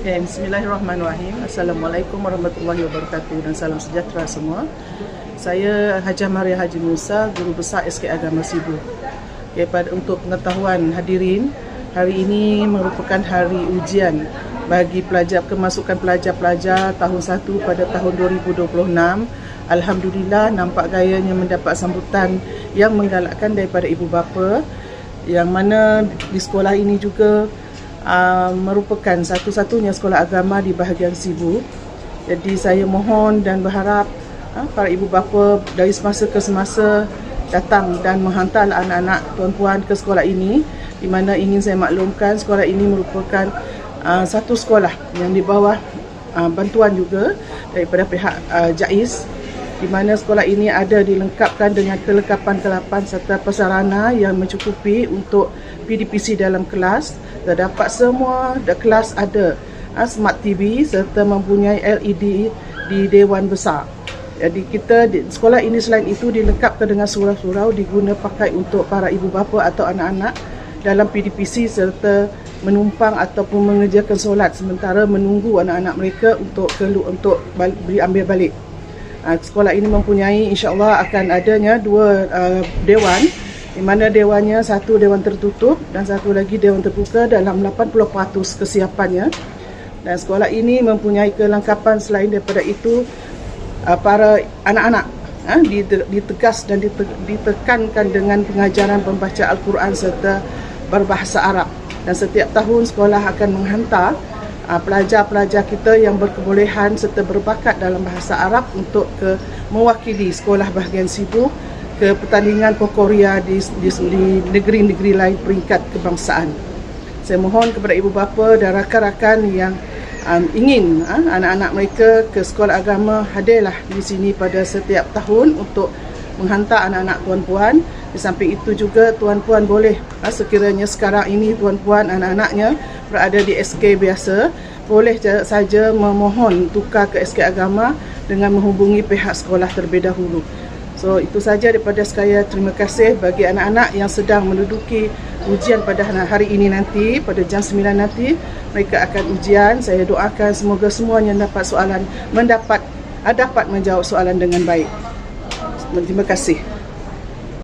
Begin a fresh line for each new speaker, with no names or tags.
Okay, Bismillahirrahmanirrahim. Assalamualaikum warahmatullahi wabarakatuh dan salam sejahtera semua. Saya Hajah Maria Haji Musa, Guru Besar SK Agama Sibu. Okay, pada, untuk pengetahuan hadirin, hari ini merupakan hari ujian bagi pelajar kemasukan pelajar-pelajar tahun 1 pada tahun 2026. Alhamdulillah nampak gayanya mendapat sambutan yang menggalakkan daripada ibu bapa yang mana di sekolah ini juga uh, merupakan satu-satunya sekolah agama di bahagian Sibu. Jadi saya mohon dan berharap uh, para ibu bapa dari semasa ke semasa datang dan menghantar anak-anak tuan-puan ke sekolah ini di mana ingin saya maklumkan sekolah ini merupakan uh, satu sekolah yang di bawah uh, bantuan juga daripada pihak uh, JAIS di mana sekolah ini ada dilengkapkan dengan kelengkapan-kelengkapan serta persarana yang mencukupi untuk PDPC dalam kelas. Terdapat semua kelas ada uh, smart TV serta mempunyai LED di dewan besar. Jadi kita di sekolah ini selain itu dilengkapkan dengan surau-surau diguna pakai untuk para ibu bapa atau anak-anak dalam PDPC serta menumpang ataupun mengerjakan solat sementara menunggu anak-anak mereka untuk kelu untuk beli ambil balik. Uh, sekolah ini mempunyai insya-Allah akan adanya dua uh, dewan di mana dewannya satu dewan tertutup dan satu lagi dewan terbuka dalam 80% kesiapannya. Dan sekolah ini mempunyai kelengkapan selain daripada itu uh, para anak-anak uh, ditegas dan ditekankan dengan pengajaran pembaca Al-Quran serta berbahasa Arab. Dan setiap tahun sekolah akan menghantar pelajar-pelajar kita yang berkebolehan serta berbakat dalam bahasa Arab untuk ke mewakili sekolah bahagian Sibu ke pertandingan Korea di, di, di negeri-negeri lain peringkat kebangsaan. Saya mohon kepada ibu bapa dan rakan-rakan yang um, ingin uh, anak-anak mereka ke sekolah agama hadirlah di sini pada setiap tahun untuk menghantar anak-anak tuan-puan. Di samping itu juga tuan-puan boleh uh, sekiranya sekarang ini tuan-puan anak-anaknya berada di SK biasa boleh saja memohon tukar ke SK agama dengan menghubungi pihak sekolah terlebih dahulu. So itu saja daripada saya terima kasih bagi anak-anak yang sedang menduduki ujian pada hari ini nanti pada jam 9 nanti mereka akan ujian saya doakan semoga semuanya dapat soalan mendapat dapat menjawab soalan dengan baik. Terima kasih.